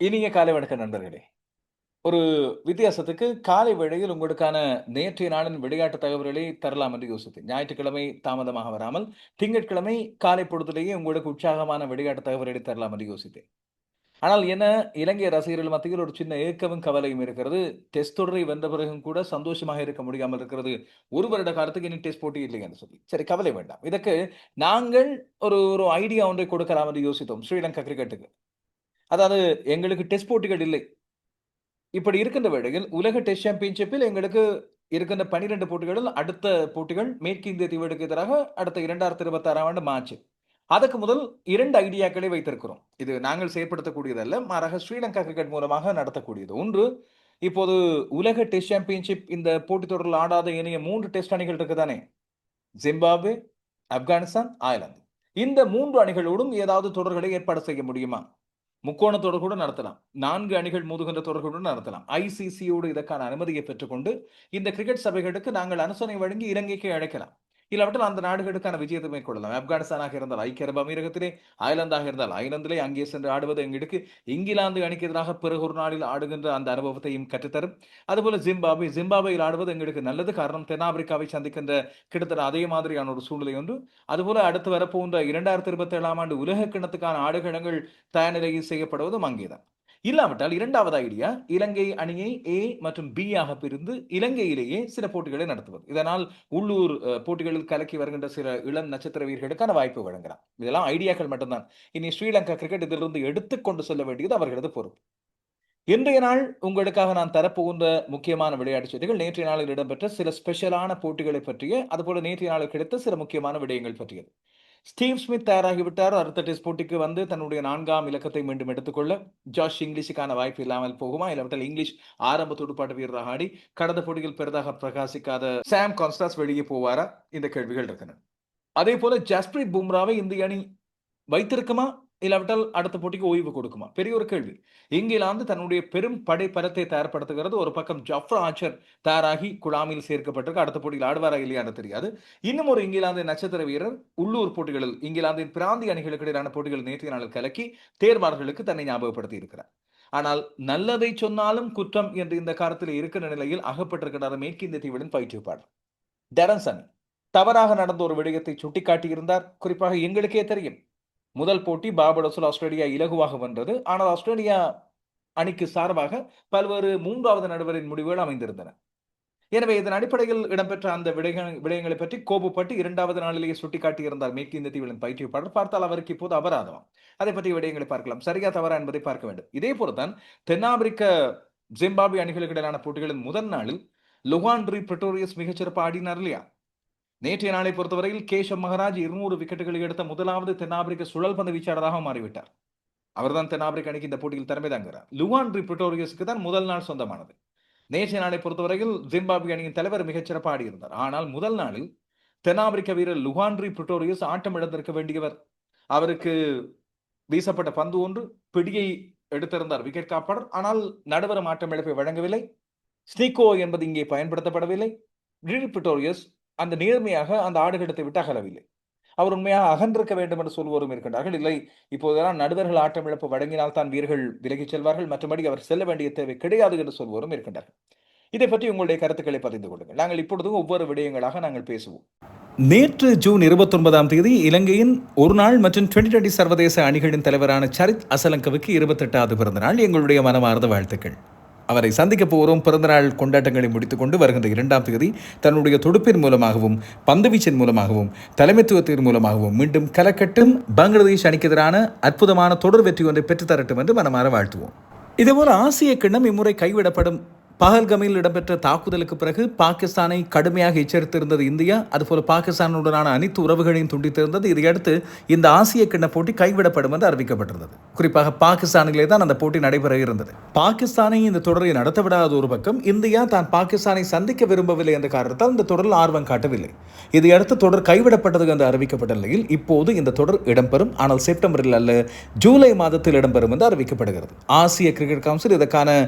இனிய காலை வணக்க நண்பர்களே. ஒரு வித்தியாசத்துக்கு காலை வேளையில் உங்களுக்கான நேற்றைய நாளின் விளையாட்டு தகவல்களை தரலாம் என்று யோசித்தேன். ஞாயிற்றுக்கிழமை தாமதமாக வராமல், திங்கட்கிழமை காலை பொழுதிலேயே உங்களுக்கு உற்சாகமான விளையாட்டு தகவல்களை தரலாம் என்று யோசித்தேன். ஆனால் என்ன இலங்கை ரசிகர்கள் மத்தியில் ஒரு சின்ன ஏக்கமும், கவலையும் இருக்கிறது. டெஸ்ட் தொடரை வென்ற பிறகும் கூட சந்தோஷமாக இருக்க முடியாமல் இருக்கிறது. ஒரு வருட காலத்துக்கு இனி டெஸ்ட் போட்டி இல்லை என்று சொல்லி. சரி கவலை வேண்டாம். இதற்கு நாங்கள் ஒரு ஒரு ஐடியா ஒன்றை கொடுக்கலாம் என்று யோசித்தோம். ஸ்ரீலங்கா கிரிக்கெட்டுக்கு. அதாவது எங்களுக்கு டெஸ்ட் போட்டிகள் இல்லை. இப்படி இருக்கின்ற வேளையில் உலக டெஸ்ட் சாம்பியன்ஷிப்பில் எங்களுக்கு இருக்கின்ற 12 போட்டிகளில் அடுத்த போட்டிகள் மேற்கு இந்திய தீவுகளுக்கு எதிராக அடுத்த 2026ஆம் ஆண்டு மார்ச். அதற்கு முதல் இரண்டு ஐடியாக்களை வைத்திருக்கிறோம். இது நாங்கள் செயற்படுத்தக்கூடியதல்ல. மாறாக ஸ்ரீலங்கா கிரிக்கெட் மூலமாக நடத்தக்கூடியது. ஒன்று, இப்போது உலக டெஸ்ட் சாம்பியன்ஷிப் இந்த போட்டித் தொடரில் ஆடாத இணைய மூன்று டெஸ்ட் அணிகள் இருக்குதானே ஜிம்பாப்வே, ஆப்கானிஸ்தான், அயர்லாந்து. இந்த மூன்று அணிகளோடும் ஏதாவது தொடர்களை ஏற்பாடு செய்ய முடியுமா? முக்கோண தொடர் கூட நடத்தலாம். நான்கு அணிகள் மோதுகின்ற தொடர்கள் கூட நடத்தலாம். ஐசிசியோடு இதற்கான அனுமதியை பெற்றுக்கொண்டு, இந்த கிரிக்கெட் சபைகளுக்கு நாங்கள் அனுசரணை வழங்கி இலங்கைக்கு அழைக்கலாம். இல்லாவிட்டால் அந்த நாடுகளுக்கான விஜயத்தை மேற்கொள்ளலாம். ஆப்கானிஸ்தானாக இருந்தால் ஐக்கிய அரபு அமீரகத்திலே, அயர்லாந்தாக இருந்தால் அயர்லாந்திலே அங்கே சென்று ஆடுவது எங்களுக்கு இங்கிலாந்து அணிக்கு எதிராக பிறகு ஒரு நாளில் ஆடுகின்ற அந்த அனுபவத்தையும் கற்றுத்தரும். அதுபோல ஜிம்பாபே ஜிம்பாபேயில் ஆடுவது எங்களுக்கு நல்லது. காரணம் தென்னாப்பிரிக்காவை சந்திக்கின்ற கிட்டத்தட்ட அதே மாதிரியான ஒரு சூழ்நிலை ஒன்று. அதுபோல அடுத்து வரப்போகின்ற 2027ஆம் ஆண்டு உலக கிணத்துக்கான ஆடுகளங்கள் தயார் நிலையில் செய்யப்படுவதும் அங்கேதான். இல்லாவிட்டால் இரண்டாவது ஐடியா இலங்கை அணியை ஏ மற்றும் பி ஆக பிரிந்து இலங்கையிலேயே சில போட்டிகளை நடத்துவது. இதனால் உள்ளூர் போட்டிகளில் கலக்கி வருகின்ற சில இளம் நட்சத்திர வீரர்களுக்கான வாய்ப்பு வழங்கலாம். இதெல்லாம் ஐடியாக்கள் மட்டும்தான். இனி ஸ்ரீலங்கா கிரிக்கெட் இதிலிருந்து எடுத்துக் கொண்டு செல்ல வேண்டியது அவர்களது பொறுப்பு. இன்றைய நாள் உங்களுக்காக நான் தரப்போகின்ற முக்கியமான விளையாட்டு செய்திகள் நேற்றைய நாளில் இடம்பெற்ற சில ஸ்பெஷலான போட்டிகளை பற்றிய, அதுபோல நேற்றைய நாளில் கிடைத்த சில முக்கியமான விடயங்கள் பற்றியது. ஸ்டீவ் ஸ்மித் தயாராகிவிட்டார். அடுத்த டெஸ்ட் போட்டிக்கு வந்து தன்னுடைய நான்காம் இலக்கத்தை மீண்டும் எடுத்துக்கொள்ள. ஜாஷ் இங்கிலீஷுக்கான வாய்ப்பு இல்லாமல் போகுமா? இல்லாவிட்டால் இங்கிலீஷ் ஆரம்ப துடுப்பாட்ட வீரராக ஆடி, கடந்த போட்டியில் பெரிதாக பிரகாசிக்காத சாம் கான்ஸ்டாஸ் வெளியே போவாரா? இந்த கேள்விகள் இருக்கின்றன. அதேபோல ஜஸ்பிரீத் பும்ராவை இந்திய அணி வைத்திருக்குமா? இல்லாவிட்டால் அடுத்த போட்டிக்கு ஓய்வு கொடுக்குமா? பெரிய ஒரு கேள்வி. இங்கிலாந்து தன்னுடைய பெரும் படை பலத்தை தயார்படுத்துகிறது. ஒரு பக்கம் ஜஃப்ரா ஆச்சர் தயாராகி குழாமில் சேர்க்கப்பட்டிருக்கு. அடுத்த போட்டியில் ஆடுவாரா இல்லையா தெரியாது. இன்னும் ஒரு இங்கிலாந்து நட்சத்திர வீரர் உள்ளூர் போட்டிகளில் இங்கிலாந்தின் பிராந்திய அணிகளுக்கு இடையிலான போட்டிகள் நேற்றைய நாளில் கலக்கி தேர்வாளர்களுக்கு தன்னை ஞாபகப்படுத்தி இருக்கிறார். ஆனால் நல்லதை சொன்னாலும் குற்றம் என்று இந்த காலத்தில் இருக்கிற நிலையில் அகப்பட்டிருக்கிறார் மேற்கிந்திய தீவுடன் பயிற்றுவிப்பாளர். டெரன் தவறாக நடந்த ஒரு விடயத்தை சுட்டிக்காட்டியிருந்தார். குறிப்பாக எங்களுக்கே தெரியும். முதல் போட்டி பார்படோஸில் ஆஸ்திரேலியா இலகுவாக வென்றது. ஆனால் ஆஸ்திரேலியா அணிக்கு சார்பாக பல்வேறு மூன்றாவது நடுவரின் முடிவுகள் அமைந்திருந்தன. எனவே இதன் அடிப்படையில் இடம்பெற்ற அந்த விடயங்கள் விடயங்களை பற்றி கோபப்பட்டு இரண்டாவது நாளிலேயே சுட்டிக்காட்டியிருந்தார் மேற்கிந்திய தீவுகளின் பயிற்றுவிப்பாளர். பார்த்தால் அவருக்கு இப்போது அபராதம் அதைப் பற்றிய விடயங்களை பார்க்கலாம். சரியா தவறா என்பதை பார்க்க வேண்டும். இதே போலத்தான் தென்னாப்பிரிக்க, ஜிம்பாப்வே அணிகளுக்கு இடையிலான போட்டிகளின் முதல் நாளில் லுவான்ட்ரி பிரிட்டோரியஸ் மிகச்சிறப்பா ஆடினார் இல்லையா? நேற்றைய நாளை பொறுத்தவரையில் கேஷவ் மகராஜ் 200 விக்கெட்டுகளை எடுத்த முதலாவது தென்னாப்பிரிக்க சுழல் பந்து வீச்சாளராக மாறிவிட்டார். அவர்தான் தென்னாப்பிரிக்க அணிக்கு இந்த போட்டியில் தலைமை தாங்குகிறார். லுவான்ட்ரி பிரிட்டோரியஸுக்கு தான் முதல் நாள் சொந்தமானது. நேற்றைய நாளை பொறுத்தவரையில் ஜிம்பாப்வே அணியின் தலைவர் மிகச்சிறப்பாக ஆடியிருந்தார். ஆனால் முதல் நாளில் தென்னாப்பிரிக்க வீரர் லுவான்ட்ரி பிரிட்டோரியஸ் ஆட்டம் இழந்திருக்க வேண்டியவர். அவருக்கு வீசப்பட்ட பந்து ஒன்று பிடியை எடுத்திருந்தார் விக்கெட் காப்பாளர். ஆனால் நடுவரும் ஆட்டம் இழப்பை வழங்கவில்லை. ஸ்னிகோ என்பது இங்கே பயன்படுத்தப்படவில்லை. பிரிட்டோரியஸ் அந்த நேர்மையாக அந்த ஆடுகளத்தை விட்டு அகலவில்லை. அவர் உண்மையாக அகன்றிருக்க வேண்டும் என்று சொல்வோரும் இருக்கின்றார்கள். இல்லை இப்போதெல்லாம் நடுவர்கள் ஆட்டம் இழப்பு வழங்கினால் தான் வீரர்கள் விலகிச் செல்வார்கள். மற்றபடி அவர் செல்ல வேண்டிய தேவை கிடையாது என்று சொல்வோரும் இருக்கின்றார்கள். இதை பற்றி உங்களுடைய கருத்துக்களை பதிந்து கொள்ளுங்கள். நாங்கள் இப்பொழுதும் ஒவ்வொரு விடயங்களாக நாங்கள் பேசுவோம். நேற்று ஜூன் 29ஆம் தேதி இலங்கையின் ஒருநாள் மற்றும் டுவெண்டி டுவெண்டி சர்வதேச அணிகளின் தலைவரான சரித் அசலங்கவுக்கு 28வது பிறந்த நாள். எங்களுடைய மனமார்ந்த வாழ்த்துக்கள். அவரை சந்திக்க போகிறோம். பிறந்தநாள் கொண்டாட்டங்களை முடித்துக்கொண்டு வருகின்ற இரண்டாம் தேதி தன்னுடைய தொடுப்பின் மூலமாகவும், பந்துவீச்சின் மூலமாகவும், தலைமைத்துவத்தின் மூலமாகவும் மீண்டும் கலக்கட்டும். பங்களாதேஷ் அணிக்கு எதிரான அற்புதமான தொடர் வெற்றி ஒன்றை பெற்றுத்தரட்டும் என்று மனமாற வாழ்த்துவோம். இதுபோல் ஆசிய கிண்ணம் இம்முறை கைவிடப்படும். பஹல்கமில் இடம்பெற்ற தாக்குதலுக்கு பிறகு பாகிஸ்தானை கடுமையாக எச்சரித்திருந்தது இந்தியா. அதுபோல பாகிஸ்தானுடனான அனைத்து உறவுகளையும் துண்டித்திருந்தது. இதையடுத்து இந்த ஆசிய கிண்ண போட்டி கைவிடப்படும் என்று அறிவிக்கப்பட்டிருந்தது. குறிப்பாக பாகிஸ்தானிலே தான் அந்த போட்டி நடைபெற இருந்தது. பாகிஸ்தானை இந்த தொடரை நடத்த விடாத ஒரு பக்கம், இந்தியா தான் பாகிஸ்தானை சந்திக்க விரும்பவில்லை என்ற காரணத்தால் இந்த தொடரில் ஆர்வம் காட்டவில்லை. இதையடுத்து தொடர் கைவிடப்பட்டது என்று அறிவிக்கப்பட்ட நிலையில் இப்போது இந்த தொடர் இடம்பெறும். ஆனால் செப்டம்பரில் அல்ல ஜூலை மாதத்தில் இடம்பெறும் என்று அறிவிக்கப்படுகிறது. ஆசிய கிரிக்கெட் கவுன்சில் இதற்கான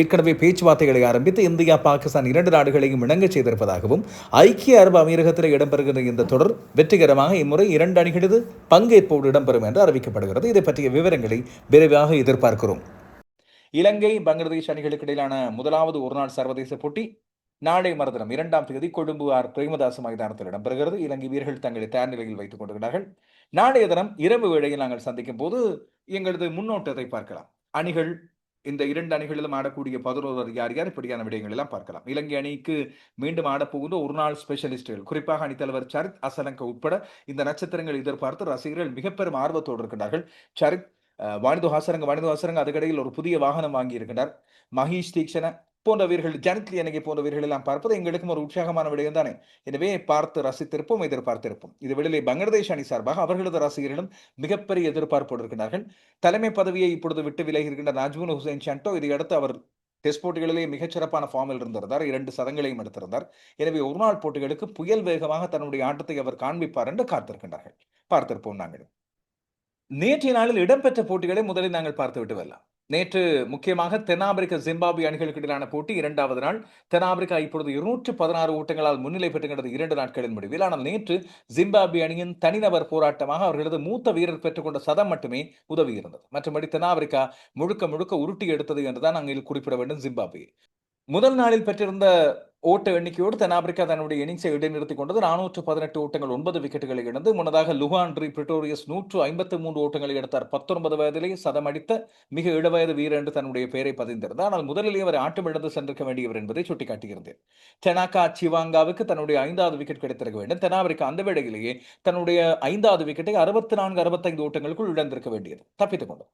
ஏற்கனவே பேச்சு பேச்சுவார்த்தைகளை ஆரம்பித்து இந்தியா பாகிஸ்தான் இரண்டு நாடுகளையும் இணங்க செய்திருப்பதாகவும் ஐக்கிய அரபு அமீரகத்தில் இடம்பெறுகின்ற இந்த தொடர் வெற்றிகரமாக இம்முறை இரண்டு அணிகளது பங்கேற்போடு இடம்பெறும் என்று அறிவிக்கப்படுகிறது. இதை பற்றிய விவரங்களை விரைவாக எதிர்பார்க்கிறோம். இலங்கை பங்களாதேஷ் அணிகளுக்கு இடையிலான முதலாவது ஒருநாள் சர்வதேச போட்டி நாளை மறுதினம் இரண்டாம் தேதி கொழும்பு ஆர். பிரேமதாஸ் மைதானத்தில் இடம்பெறுகிறது. இலங்கை வீரர்கள் தங்களை தயார் நிலையில் வைத்துக் கொண்டிருக்கிறார்கள். நாளைய தினம் இரவு வேளையில் நாங்கள் சந்திக்கும் போது எங்களது முன்னோட்டத்தை பார்க்கலாம். அணிகள் இந்த இரண்டு அணிகளிலும் ஆடக்கூடிய பதினோரு யார் யார்? இப்படியான விடயங்கள் எல்லாம் பார்க்கலாம். இலங்கை அணிக்கு மீண்டும் ஆடப்போகின்ற ஒரு நாள் ஸ்பெஷலிஸ்டுகள் குறிப்பாக அணித்தலைவர் சரித் அசலங்க உட்பட இந்த நட்சத்திரங்கள் எதிர்பார்த்து ரசிகர்கள் மிக பெரும் ஆர்வத்தோடு இருக்கின்றார்கள். சரித் வாணிது ஹாசரங்க வாணிது ஹாசரங்க அதுக்கடையில் ஒரு புதிய வாகனம் வாங்கி இருக்கின்றார். மகேஷ் தீக்ஷண போன்ற வீரர்கள் ஜனத் லியனகை போன்ற வீரர்கள் எல்லாம் பார்ப்பது எங்களுக்கும் ஒரு உற்சாகமான விடயம் தானே? எனவே பார்த்து ரசித்திருப்போம் எதிர்பார்த்திருப்போம். இது வெளியிலே பங்களாதேஷ் அணி சார்பாக அவர்களது ரசிகர்களும் மிகப்பெரிய எதிர்பார்ப்போடு இருக்கிறார்கள் தலைமை பதவியை இப்பொழுது விட்டு விலகி இருக்கின்ற நாஜ்முன் ஹுசைன் சண்டோ இதையடுத்து அவர் டெஸ்ட் போட்டிகளிலே மிகச்சிறப்பான ஃபார்மில் இருந்திருந்தார். இரண்டு சதங்களையும் எடுத்திருந்தார். எனவே ஒரு நாள் போட்டிகளுக்கு புயல் வேகமாக தன்னுடைய ஆட்டத்தை அவர் காண்பிப்பார் என்று காத்திருக்கின்றார்கள். பார்த்திருப்போம் நாங்கள். நேற்றைய நாளில் இடம்பெற்ற போட்டிகளை முதலில் நாங்கள் பார்த்துவிட்டு வரலாம். நேற்று முக்கியமாக தென்னாப்பிரிக்க ஜிம்பாபே அணிகளுக்கு இடையிலான போட்டி இரண்டாவது நாள். தென்னாப்பிரிக்கா இப்பொழுது இருநூற்று பதினாறு ஓட்டங்களால் முன்னிலை பெற்றுகிறது இரண்டு நாட்களின் முடிவில். ஆனால் நேற்று ஜிம்பாபே அணியின் தனிநபர் போராட்டமாக அவர்களது மூத்த வீரர் பெற்றுக்கொண்ட சதம் மட்டுமே உதவி இருந்தது மற்றபடி தென்னாப்பிரிக்கா முழுக்க முழுக்க உருட்டி எடுத்தது என்றுதான் அங்கே குறிப்பிட வேண்டும் ஜிம்பாபே முதல் நாளில் பெற்றிருந்த ஓட்ட எண்ணிக்கையோடு தென்னாப்பிரிக்கா தன்னுடைய இன்னிங்ஸை இடைநிறுத்திக் கொண்டது. நானூற்று பதினெட்டு ஓட்டங்கள் ஒன்பது விக்கெட்டுகளை இழந்து முன்னதாக லுஹான்ட்ரி பிரிட்டோரியஸ் நூற்று ஐம்பத்தி மூன்று ஓட்டங்களை எடுத்தார். பத்தொன்பது வயதிலே சதமடித்த மிக இளவயது வீரர் என்று தன்னுடைய பெயரை பதிந்திருந்தார். ஆனால் முதலிலே அவர் ஆட்டம் இழந்து சென்றிருக்க வேண்டியவர் என்பதை சுட்டிக்காட்டியிருந்தேன். தெனாக்கா சிவாங்காவுக்கு தன்னுடைய ஐந்தாவது விக்கெட் கிடைத்திருக்க வேண்டும். தென்னாப்பிரிக்கா அந்த வேளையிலேயே தன்னுடைய ஐந்தாவது விக்கெட்டை அறுபத்தி நான்கு அறுபத்தைந்து ஓட்டங்களுக்குள் இழந்திருக்க வேண்டியது. தப்பித்துக் கொண்டது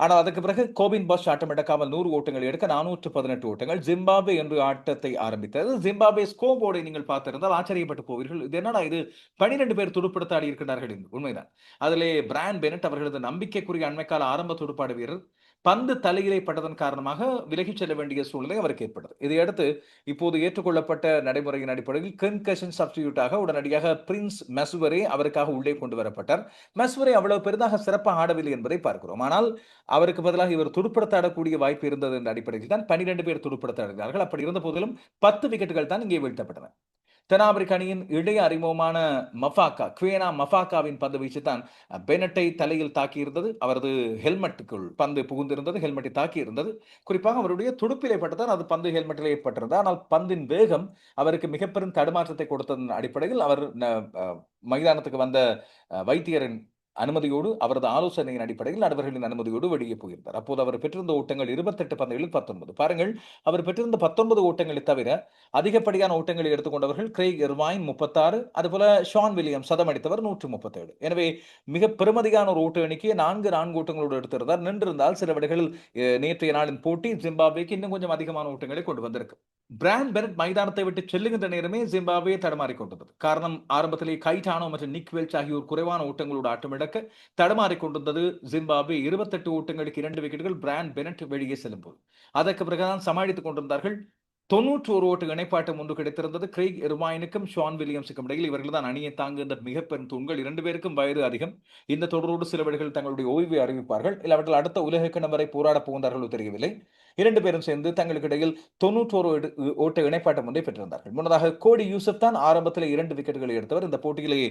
ஆனால் அதுக்கு பிறகு கோபின் பாஷ் ஆட்டம் எடுக்காமல் நூறு ஓட்டங்கள் எடுக்க நானூற்று பதினெட்டு ஓட்டங்கள் ஜிம்பாபே என்று ஆட்டத்தை ஆரம்பித்தது. ஜிம்பாபே ஸ்கோர் போர்டை நீங்கள் பார்த்திருந்தால் ஆச்சரியப்பட்டு போவீர்கள். இது என்னடா இது? பனிரெண்டு பேர் துடுப்படுத்த ஆடி இருக்கிறார்கள் உண்மைதான். அதிலே பிராண்ட் பெனட் அவர்களது நம்பிக்கைக்குரிய அண்மைக்கால ஆரம்ப துடுப்பாடு வீரர் பந்து தலையிலே பட்டதன் காரணமாக விலகிச் செல்ல வேண்டிய சூழ்நிலை அவருக்கு ஏற்பட்டது. இதையடுத்து இப்போது ஏற்றுக்கொள்ளப்பட்ட நடைமுறையின் அடிப்படையில் கன்கஷன் சப்ஸ்டியூட்டாக உடனடியாக பிரின்ஸ் மெஸ்வரே அவருக்காக உள்ளே கொண்டு வரப்பட்டார். மெஸ்வரே அவ்வளவு பெரிதாக சிறப்பாக ஆடவில்லை என்பதை பார்க்கிறோம். ஆனால் அவருக்கு பதிலாக இவர் துடுப்படுத்த ஆடக்கூடிய வாய்ப்பு இருந்தது என்ற அடிப்படையில் தான் பனிரெண்டு பேர் துடுப்படுத்த ஆடுகிறார்கள் அப்படி இருந்த போதிலும் பத்து விக்கெட்டுகள் தான் இங்கே வீழ்த்தப்பட்டன. தென்னாப்பிரிக்க அணியின் இளைய அறிமுகமான மஃபாக்கா குவேனா மஃபாக்காவின் பந்து வீச்சு தான் பெனட்டை தலையில் தாக்கியிருந்தது. அவரது ஹெல்மெட்டுக்குள் பந்து புகுந்திருந்தது. ஹெல்மெட்டை தாக்கி இருந்தது குறிப்பாக அவருடைய துடுப்பிலே பட்டதான் அது பந்து ஹெல்மெட்டில் ஏற்பட்டிருந்தது. ஆனால் பந்தின் வேகம் அவருக்கு மிகப்பெரும் தடுமாற்றத்தை கொடுத்ததன் அடிப்படையில் அவர் மைதானத்துக்கு வந்த வைத்தியரின் அனுமதியோடு அவரது ஆலோசனையின் அடிப்படையில் நடுவர்களின் அனுமதியோடு வெளியே போயிருந்தார். அப்போது அவர் பெற்றிருந்த ஓட்டங்கள் இருபத்தெட்டு பந்தங்களில் பத்தொன்பது. பாருங்கள் அவர் பெற்றிருந்த பத்தொன்பது ஓட்டங்களை தவிர அதிகப்படியான ஓட்டங்களை எடுத்துக்கொண்டவர்கள் கிரேக் எர்வாயின் முப்பத்தாறு அதுபோல ஷான் வில்லியம் சதம் அடித்தவர் நூற்று முப்பத்தேழு எனவே மிக பெருமதியான ஒரு ஓட்ட எண்ணிக்கையை நான்கு நான்கு ஓட்டங்களோடு எடுத்திருந்தார். நின்றிருந்தால் சில விடைகளில் நேற்றைய நாளின் போட்டி ஜிம்பாபேக்கு இன்னும் கொஞ்சம் அதிகமான ஓட்டங்களை கொண்டு வந்திருக்கு. பிராண்ட் பெனட் மைதானத்தை விட்டு செல்லுகின்ற நேரமே ஜிம்பாபே தடமாறிக்கொண்டது காரணம் ஆரம்பத்திலே கைட்டானோ மற்றும் நிக் வெல்ச் ஆகியோர் குறைவான ஓட்டங்களோடு ஆட்டமிழக்க தடமாறிக்கொண்டிருந்தது ஜிம்பாப்வே. இருபத்தெட்டு ஓட்டங்களுக்கு இரண்டு விக்கெட்டுகள் பிராண்ட் பெனட் வெளியே செல்லும்போது. அதற்கு பிறகுதான் சமாளித்துக் கொண்டிருந்தார்கள் தொன்னூற்றி ஒரு ஓட்டு இணைப்பாட்டம் ஒன்று கிடைத்திருந்தது. கிரெய்க் எர்வாயினுக்கும் ஷான் வில்லியம்ஸுக்கும் இடையில் இவர்கள் தான் அணியை தாங்குகின்ற மிகப்பெரும் தூண்கள். இரண்டு பேருக்கும் வயது அதிகம். இந்த தொடரோடு சில வழிகள் தங்களுடைய ஓய்வை அறிவிப்பார்கள். இல்லாவற்றில் அடுத்த உலக கிணம் வரை போராடப் போகின்றார்களோ தெரியவில்லை. இரண்டு பேரும் சேர்ந்து தங்களுக்கு இடையில் தொன்னூற்றோரு ஓட்ட இணைப்பாட்டம் ஒன்றை பெற்றிருந்தார்கள். முன்னதாக கோடி யூசப் தான் ஆரம்பத்தில் இரண்டு விக்கெட்டுகளை எடுத்தவர். இந்த போட்டியிலே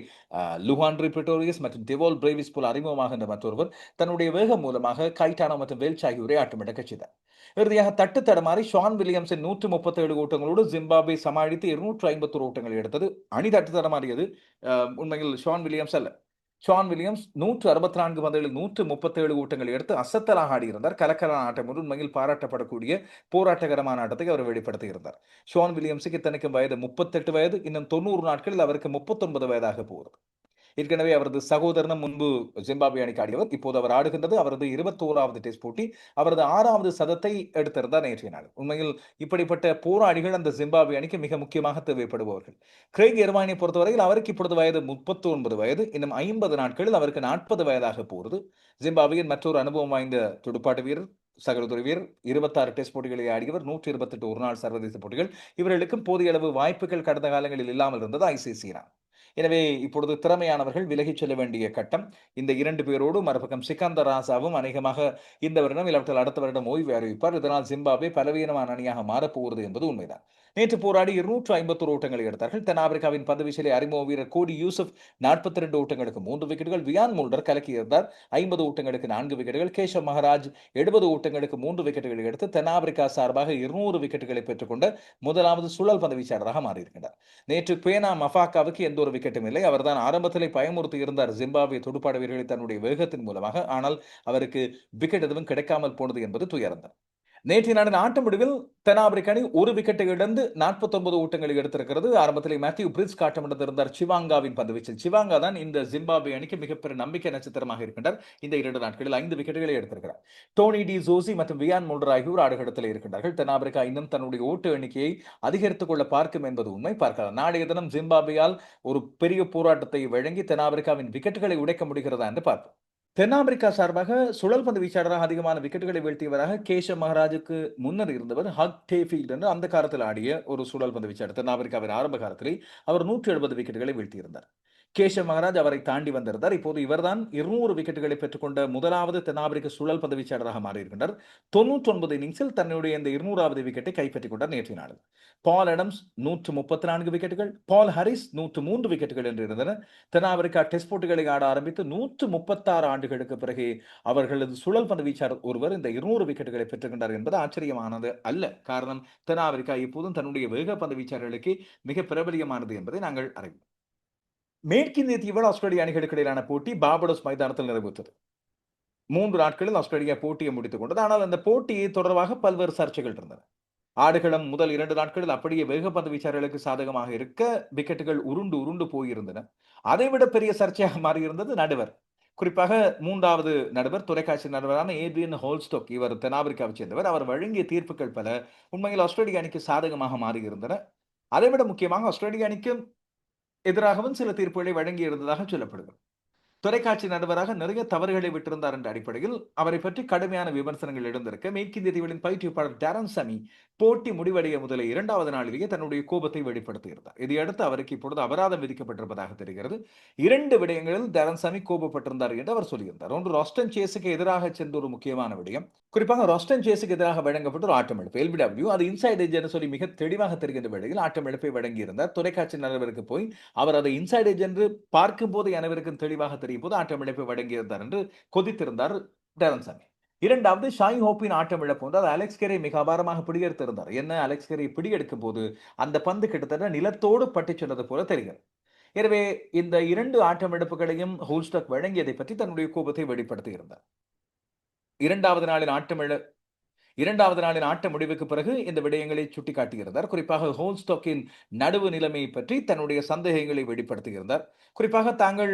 லுஹான்ட்ரி பிரிட்டோரியஸ் மற்றும் டெவோல் பிரேவிஸ் போல் அறிமுகமாகின்ற மற்றொருவர் தன்னுடைய வேகம் மூலமாக கைட்டானோ மற்றும் வேல்ச் ஆகியோரை ஆட்டமிடக்கச் செய்தார் இறுதியாக தட்டு தடமாறி ஷான் வில்லியம்ஸின் நூற்று முப்பது முப்பத்தேழு ஓட்டங்களோடு ஜிம்பாபே சமாளித்து இருநூற்று ஐம்பத்தொரு ஓட்டங்களை எடுத்தது. அணி தட்டு தடமாறியது உண்மையில் ஷான் வில்லியம்ஸ் அல்ல. ஷான் வில்லியம்ஸ் நூற்று அறுபத்தி நான்கு பந்துகளில் நூற்று முப்பத்தேழு ஓட்டங்களை எடுத்து அசத்தலாக ஆடியிருந்தார். கலக்கலான ஆட்டம் ஒன்று. உண்மையில் பாராட்டப்படக்கூடிய போராட்டகரமான ஆட்டத்தை அவர் வெளிப்படுத்தியிருந்தார். ஷான் வில்லியம்ஸுக்கு இத்தனைக்கும் வயது முப்பத்தெட்டு வயது. இன்னும் தொண்ணூறு நாட்களில் அவருக்கு முப்பத்தொன்பது வயதாக போகிறது. ஏற்கனவே அவரது சகோதரனும் முன்பு ஜிம்பாபே அணிக்கு ஆடியவர். இப்போது அவர் ஆடுகின்றது அவரது இருபத்தோராவது டெஸ்ட் போட்டி. அவரது ஆறாவது சதத்தை எடுத்திருந்தார் நேற்றைய நாள். உண்மையில் இப்படிப்பட்ட போராளிகள் அந்த ஜிம்பாபே அணிக்கு மிக முக்கியமாக தேவைப்படுபவர்கள். கிரேக் எர்வானியை பொறுத்தவரையில் அவருக்கு இப்பொழுது வயது முப்பத்தி ஒன்பது வயது. இன்னும் ஐம்பது நாட்களில் அவருக்கு நாற்பது வயதாக போகிறது ஜிம்பாபேயின் மற்றொரு அனுபவம் வாய்ந்த துடுப்பாட்டு வீரர் சகோதர வீரர் இருபத்தாறு டெஸ்ட் போட்டிகளை ஆடியவர் நூற்றி இருபத்தெட்டு ஒரு நாள் சர்வதேச போட்டிகள். இவர்களுக்கும் போதிய அளவு வாய்ப்புகள் கடந்த காலங்களில் இல்லாமல் இருந்தது. ஐசிசினா எனவே இப்பொழுது திறமையானவர்கள் விலகிச் செல்ல வேண்டிய கட்டம். இந்த இரண்டு பேரோடு மறுபக்கம் சிக்கந்தர் ராசாவும் அநேகமாக இந்த வருடம் இல்லாவிட்டால் அடுத்த வருடம் ஓய்வு அறிவிப்பார். இதனால் ஜிம்பாப்வே பலவீனமான அணியாக மாறப்போகிறது என்பது உண்மைதான். நேற்று போராடி இருநூற்று ஐம்பத்தோரு ஓட்டங்களை எடுத்தார்கள். தென்னாப்பிரிக்காவின் பந்துவீச்சிலே அறிமுக வீரர் கோடி யூசுப் நாற்பத்தி ரெண்டு ஓட்டங்களுக்கு மூன்று விக்கெட்டுகள் வியான் மூல்டர் கலக்கியிருந்தார் ஐம்பது ஓட்டங்களுக்கு நான்கு விக்கெட்டுகள் கேஷவ் மகராஜ் எழுபது ஓட்டங்களுக்கு மூன்று விக்கெட்டுகளை எடுத்து தென்னாப்பிரிக்கா சார்பாக இருநூறு விக்கெட்டுகளை பெற்றுக்கொண்ட முதலாவது சுழல் பந்து வீச்சாளராக மாறியிருக்கிறார் நேற்று பேனா மஃபாக்காவுக்கு எந்த ஒரு விக்கெட்டும் இல்லை. அவர்தான் ஆரம்பத்திலே பயமுறுத்தி இருந்தார். ஜிம்பாப்வே துடுப்பாட வீரர்களை தன்னுடைய வேகத்தின் மூலமாக. ஆனால் அவருக்கு விக்கெட் எதுவும் கிடைக்காமல் போனது என்பது துயர்ந்தார் நேற்றைய நாளின் ஆட்ட முடிவில் தென்னாப்பிரிக்க அணி ஒரு விக்கெட்டை இழந்து நாற்பத்தொன்பது ஓட்டங்களை எடுத்திருக்கிறது. ஆரம்பத்தில் மேத்யூ பிரிட்ஸ் காட்டமிட்டிருந்தார் சிவாங்காவின் பந்துவீச்சில். சிவாங்கா தான் இந்த ஜிம்பாப்வே அணிக்கு மிகப்பெரிய நம்பிக்கை நட்சத்திரமாக இருக்கின்றார். இந்த இரண்டு நாட்களில் ஐந்து விக்கெட்டுகளை எடுத்திருக்கிறார். டோனி டி ஜோசி மற்றும் வியான் மோல்டர் ஆகியோர் ஆடுகளத்தில் இருக்கின்றார்கள். தென்னாப்பிரிக்கா இன்னும் தன்னுடைய ஓட்டு எண்ணிக்கையை அதிகரித்துக் கொள்ள பார்க்கும் என்பது உண்மை. பார்க்கலாம். நாளைய தினம் ஜிம்பாபேயால் ஒரு பெரிய போராட்டத்தை வழங்கி தென்னாப்பிரிக்காவின் விக்கெட்டுகளை உடைக்க முடிகிறதா என்று பார்ப்போம். தென்னாப்பிரிக்கா சார்பாக சுழல் பந்து வீச்சாளராக அதிகமான விக்கெட்டுகளை வீழ்த்தியவராக கேஷ மகாராஜுக்கு முன்னர் இருந்தவர் ஹக் டேஃபீல்ட் என்று அந்த காலத்தில் ஆடிய ஒரு சுழல் பந்து வீச்சாளர். தென்னாப்பிரிக்காவின் ஆரம்ப காலத்தில் அவர் நூற்றி எழுபது விக்கெட்டுகளை வீழ்த்தியிருந்தார். கேஷவ் மகராஜ் அவரை தாண்டி வந்திருந்தார். இப்போது இவர்தான் இருநூறு விக்கெட்டுகளை பெற்றுக்கொண்ட முதலாவது தென்னாப்பிரிக்க சுழல் பந்து வீச்சாளராக மாறியிருக்கின்றார். தொன்னூற்றி ஒன்பது இன்னிங்ஸில் தன்னுடைய இந்த இருநூறாவது விக்கெட்டை கைப்பற்றிக் கொண்டார் நேற்றைய நாளில். பால் அடம்ஸ் நூற்று முப்பத்தி நான்கு விக்கெட்டுகள் பால் ஹரிஸ் நூற்று மூன்று விக்கெட்டுகள் என்று இருந்தன. தென்னாப்பிரிக்கா டெஸ்ட் போட்டிகளை ஆட ஆரம்பித்து நூற்று முப்பத்தாறு ஆண்டுகளுக்கு பிறகு அவர்களது சுழல் பந்து வீச்சாளர் ஒருவர் இந்த இருநூறு விக்கெட்டுகளை பெற்றுக்கின்றார் என்பது ஆச்சரியமானது அல்ல. காரணம் தென்னாப்பிரிக்கா இப்போதும் தன்னுடைய வேக பந்து வீச்சாளர்களுக்கு மிக பிரபலியமானது என்பதை நாங்கள் அறிவோம். மேற்கிந்திய தீவில் ஆஸ்திரேலிய அணிகளுக்கு இடையிலான போட்டி பாபடோஸ் மைதானத்தில் நிறைவேற்றது. மூன்று நாட்களில் ஆஸ்திரேலியா போட்டியை முடித்துக் கொண்டது. ஆனால் அந்த போட்டியை தொடர்பாக பல்வேறு சர்ச்சைகள் இருந்தன. ஆடுகளம் முதல் இரண்டு நாட்களில் அப்படியே வேகப்பந்து வீச்சாளர்களுக்கு சாதகமாக இருக்க விக்கெட்டுகள் உருண்டு உருண்டு போயிருந்தன. அதைவிட பெரிய சர்ச்சையாக மாறியிருந்தது நடுவர். குறிப்பாக மூன்றாவது நடுவர் தொலைக்காட்சி நடுவரான ஏட்ரியன் ஹோல்ஸ்டோக் இவர் தென்னாப்பிரிக்காவை சேர்ந்தவர். அவர் வழங்கிய தீர்ப்புகள் பல உண்மையில் ஆஸ்திரேலிய அணிக்கு சாதகமாக மாறியிருந்தன. அதைவிட முக்கியமாக ஆஸ்திரேலிய அணிக்கு எதிராகவும் சில தீர்ப்புகளை வழங்கியிருந்ததாக சொல்லப்படுகிறது. தொலைக்காட்சி நடுவராக நிறைய தவறுகளை விட்டிருந்தார் என்ற அடிப்படையில் அவரை பற்றி கடுமையான விமர்சனங்கள் எழுந்திருக்க மேற்கிந்திய தீவுகளின் பயிற்றுவிப்பாளர் டேரன் சமி போட்டி முடிவடைய முதல இரண்டாவது நாளிலேயே தன்னுடைய கோபத்தை வெளிப்படுத்தியிருந்தார். இதையடுத்து அவருக்கு இப்பொழுது அபராதம் விதிக்கப்பட்டிருப்பதாக தெரிகிறது. இரண்டு விடயங்களில் டேரன் சமி கோபப்பட்டிருந்தார் என்று அவர் சொல்லியிருந்தார். ஒன்று ராஸ்டன் சேஸுக்கு எதிராக சென்ற ஒரு முக்கியமான விடயம். குறிப்பாக ராஸ்டன் சேஸுக்கு எதிராக வழங்கப்பட்ட ஒரு ஆட்டம் எழுப்பு எல்பிடபிள்யூ அது இன்சைட் ஏஜ் என்று சொல்லி மிக தெளிவாக தெரிகின்ற வேளையில் ஆட்டம் எழுப்பை வழங்கியிருந்தார். தொலைக்காட்சி நடுவருக்கு போய் அவர் அதை இன்சைட் ஏஜ் என்று பார்க்கும் போது அனைவருக்கும் தெளிவாக தெரியும். போது ஆட்டம் இழப்பை வழங்கியிருந்தார் என்று கொதித்திருந்தார் டேரன் சாமி இரண்டாவது ஷாய் ஹோப்பின் ஆட்டம் இழப்பு வந்து அது அலெக்ஸ் கேரை மிக அபாரமாக பிடியெடுத்திருந்தார். என்ன? அலெக்ஸ் கேரை பிடியெடுக்கும் போது அந்த பந்து கிட்டத்தட்ட நிலத்தோடு பட்டி சொன்னது போல தெரிகிறது. எனவே இந்த இரண்டு ஆட்டம் இழப்புகளையும் ஹோல்ஸ்டாக் வழங்கியதை பற்றி தன்னுடைய கோபத்தை வெளிப்படுத்தியிருந்தார் இரண்டாவது நாளின் ஆட்டம் இழ இரண்டாவது நாளின் ஆட்ட முடிவுக்கு பிறகு இந்த விடயங்களை சுட்டிக்காட்டியிருந்தார். குறிப்பாக ஹோல்ஸ்டாக்கின் நடுவு நிலைமை பற்றி தன்னுடைய சந்தேகங்களை வெளிப்படுத்தியிருந்தார். குறிப்பாக தாங்கள்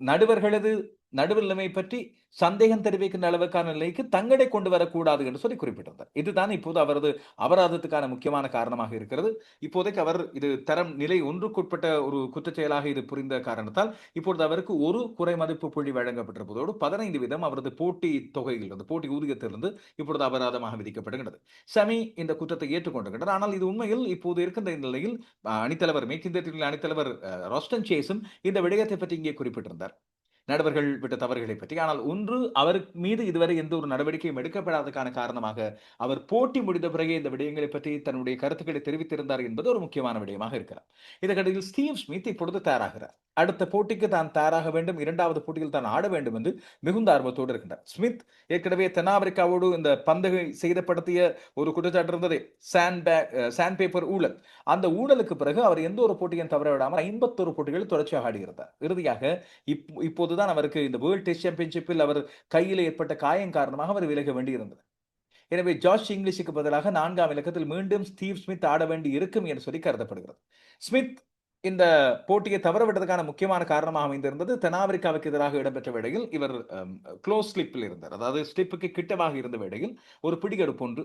நடுவர்களது நடுநிலைமை பற்றி சந்தேகம் தெரிவிக்கின்ற அளவுக்கான நிலைக்கு தங்களை கொண்டு வரக்கூடாது என்று சொல்லி குறிப்பிட்டிருந்தார். இதுதான் இப்போது அவரது அபராதத்துக்கான முக்கியமான காரணமாக இருக்கிறது. இப்போதைக்கு அவர் இது தரம் நிலை ஒன்றுக்குட்பட்ட ஒரு குற்றச்செயலாக இது புரிந்த காரணத்தால் இப்பொழுது அவருக்கு ஒரு குறை மதிப்பு புள்ளி வழங்கப்பட்டிருப்பதோடு பதினைந்து வீதம் அவரது போட்டி தொகையிலிருந்து போட்டி ஊதியத்திலிருந்து இப்பொழுது அபராதமாக விதிக்கப்படுகிறது சமி இந்த குற்றத்தை ஏற்றுக்கொண்டிருக்கிறார் ஆனால் இது உண்மையில் இப்போது இருக்கின்ற நிலையில் அணித்தலைவர் மேற்கிந்திய அணித்தலைவர் ராஸ்டன் சேஸும் இந்த விடயத்தை பற்றி இங்கே குறிப்பிட்டிருந்தார். நடுவர்கள் விட்ட தவறுகளை பற்றி. ஆனால் ஒன்று அவர் மீது இதுவரை எந்த ஒரு நடவடிக்கையும் எடுக்கப்படாததுக்கான காரணமாக அவர் போட்டி முடிந்த பிறகு இந்த விடயங்களை பற்றி தன்னுடைய கருத்துக்களை தெரிவித்திருந்தார் என்பது ஒரு முக்கியமான விடயமாக இருக்கிறார் இதற்கிடையில் ஸ்டீவ் ஸ்மித் இப்பொழுது தயாராகிறார். அடுத்த போட்டிக்கு தான் தயாராக வேண்டும். இரண்டாவது போட்டியில் தான் ஆட வேண்டும் என்று மிகுந்த ஆர்வத்தோடு இருக்கின்றார். ஸ்மித் ஏற்கனவே தென்னாப்பிரிக்காவோடு இந்த பந்தகை செய்தப்படுத்திய ஒரு குற்றச்சாட்டு இருந்ததே. சாண்ட் பேக் சாண்ட் பேப்பர் ஊழல். அந்த ஊழலுக்கு பிறகு அவர் எந்த ஒரு போட்டியும் தவற விடாமல் ஐம்பத்தொரு போட்டிகளில் தொடர்ச்சியாக ஆடுகிறார். இறுதியாக இப் இப்போதுதான் அவருக்கு இந்த வேர்ல்ட் டெஸ்ட் சாம்பியன்ஷிப்பில் அவர் கையில் ஏற்பட்ட காயம் காரணமாக அவர் விலக வேண்டியிருந்தது. எனவே ஜார்ஜ் இங்கிலீஷுக்கு பதிலாக நான்காம் இலக்கத்தில் மீண்டும் ஸ்டீவ் ஸ்மித் ஆட வேண்டி இருக்கும் என்று சொல்லி கருதப்படுகிறது. ஸ்மித் இந்த போட்டியை தவற விட்டதுக்கான முக்கியமான காரணமாக அமைந்திருந்தது தென்னாப்பிரிக்காவுக்கு எதிராக இடம்பெற்ற வேளையில் இவர் க்ளோஸ் ஸ்லிப்பில் இருந்தார். அதாவது ஸ்லிப்புக்கு கிட்டமாக இருந்த வேளையில் ஒரு பிடிகெடுப்பு ஒன்று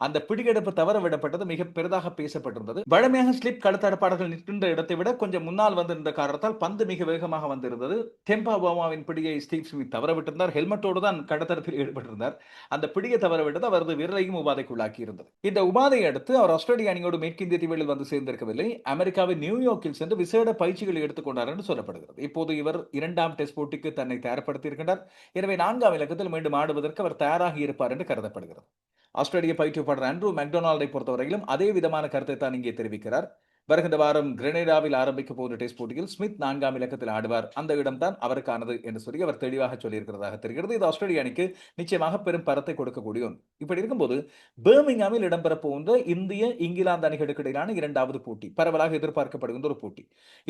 அந்த பிடிகெடுப்பு தவற விடப்பட்டது மிக பெரிதாக பேசப்பட்டிருந்தது. வழமையாக ஸ்லிப் கடத்தடப்பாளர்கள் நிற்கின்ற இடத்தை விட கொஞ்சம் முன்னால் வந்திருந்த காரணத்தால் பந்து மிக வேகமாக வந்திருந்தது. டெம்பா போமாவின் பிடியை ஸ்டீவ் ஸ்மித் தவற விட்டிருந்தார். ஹெல்மெட்டோடு தான் கடத்தடப்பில் ஈடுபட்டிருந்தார். அந்த பிடியை தவற விட்டது அவரது விரலையும் உபாதைக்குள்ளாக்கி இருந்தது இந்த உபாதையை அடுத்து அவர் ஆஸ்திரேலிய அணியோடு மேற்கிந்திய தீவில் வந்து சேர்ந்திருக்கவில்லை. அமெரிக்காவின் நியூயார்க்கில் சென்று விசேட பயிற்சிகளை எடுத்துக்கொண்டார் என்று சொல்லப்படுகிறது. இப்போது இவர் இரண்டாம் டெஸ்ட் போட்டிக்கு தன்னை தயார்படுத்தியிருக்கின்றார். எனவே நான்காம் இலக்கத்தில் மீண்டும் ஆடுவதற்கு அவர் தயாராகி இருப்பார் என்று கருதப்படுகிறது. ஆஸ்திரேலிய பயிற்றுவிப்பாளர் ஆண்ட்ரூ மெக்டொனால்டை பொறுத்தவரையிலும் அதே விதமான கருத்தை தான் இங்கே தெரிவிக்கிறார். வருகின்ற வாரம் கிரனேடாவில் ஆரம்பிக்க போகிற டெஸ்ட் போட்டியில் ஸ்மித் நான்காம் இலக்கத்தில் ஆடுவார். அந்த இடம்தான் அவருக்கானது என்று சொல்லி அவர் தெளிவாக சொல்லியிருக்கிறதாக தெரிகிறது. இது ஆஸ்திரேலிய அணிக்கு நிச்சயமாக பெரும் பரத்தை கொடுக்கக்கூடிய ஒன்று. இப்படி இருக்கும்போது பேர்மிங்ஹாமில் இடம்பெற போகின்ற இந்திய இங்கிலாந்து அணிகளுக்கு இடையிலான இரண்டாவது போட்டி பரவலாக எதிர்பார்க்கப்படுகின்ற ஒரு போட்டி.